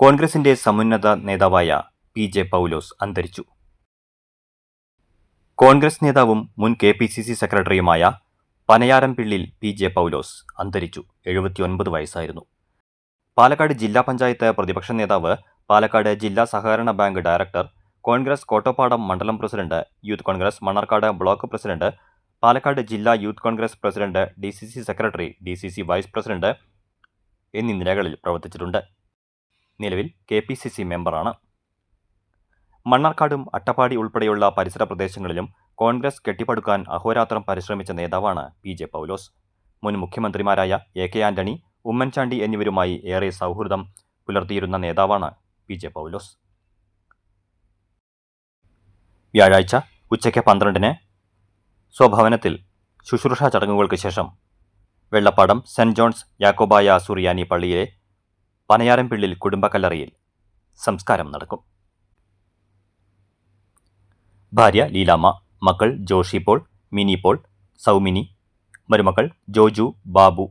കോൺഗ്രസിന്റെ സമുന്നത നേതാവായ P J പൗലോസ് അന്തരിച്ചു. കോൺഗ്രസ് നേതാവും മുൻ കെ പി സി സി സെക്രട്ടറിയുമായ പനയാരംപിള്ളിൽ പി ജെ പൗലോസ് അന്തരിച്ചു. എഴുപത്തിയൊൻപത് വയസ്സായിരുന്നു. പാലക്കാട് ജില്ലാ പഞ്ചായത്ത് പ്രതിപക്ഷ നേതാവ് പാലക്കാട് ജില്ലാ സഹകരണ ബാങ്ക് ഡയറക്ടർ കോൺഗ്രസ് കോട്ടപ്പാടം മണ്ഡലം president youth Congress Mannarkkad block president Palakkad ജില്ലാ youth Congress president D C C secretary D C C vice president എന്നീ നിലകളിൽ പ്രവർത്തിച്ചിട്ടുണ്ട്. നിലവിൽ കെ പി സി സി മെമ്പറാണ്. മണ്ണാർക്കാടും അട്ടപ്പാടി ഉൾപ്പെടെയുള്ള പരിസര പ്രദേശങ്ങളിലും കോൺഗ്രസ് കെട്ടിപ്പടുക്കാൻ അഹോരാത്രം പരിശ്രമിച്ച നേതാവാണ് പി ജെ പൗലോസ്. മുൻ മുഖ്യമന്ത്രിമാരായ എ കെ ആന്റണി ഉമ്മൻചാണ്ടി എന്നിവരുമായി ഏറെ സൗഹൃദം പുലർത്തിയിരുന്ന നേതാവാണ് പി ജെ പൗലോസ്. വ്യാഴാഴ്ച ഉച്ചയ്ക്ക് പന്ത്രണ്ടിന് സ്വഭവനത്തിൽ ശുശ്രൂഷാ ചടങ്ങുകൾക്ക് ശേഷം വെള്ളപ്പാടം സെന്റ് ജോൺസ് യാക്കോബായ സുറിയാനി പള്ളിയിലെ പനയാരംപിള്ളിൽ കുടുംബക്കല്ലറയിൽ സംസ്കാരം നടക്കും. ഭാര്യ ലീലാമ്മ മക്കൾ ജോഷി പോൾ മിനി പോൾ സൗമിനി മരുമക്കൾ ജോജു ബാബു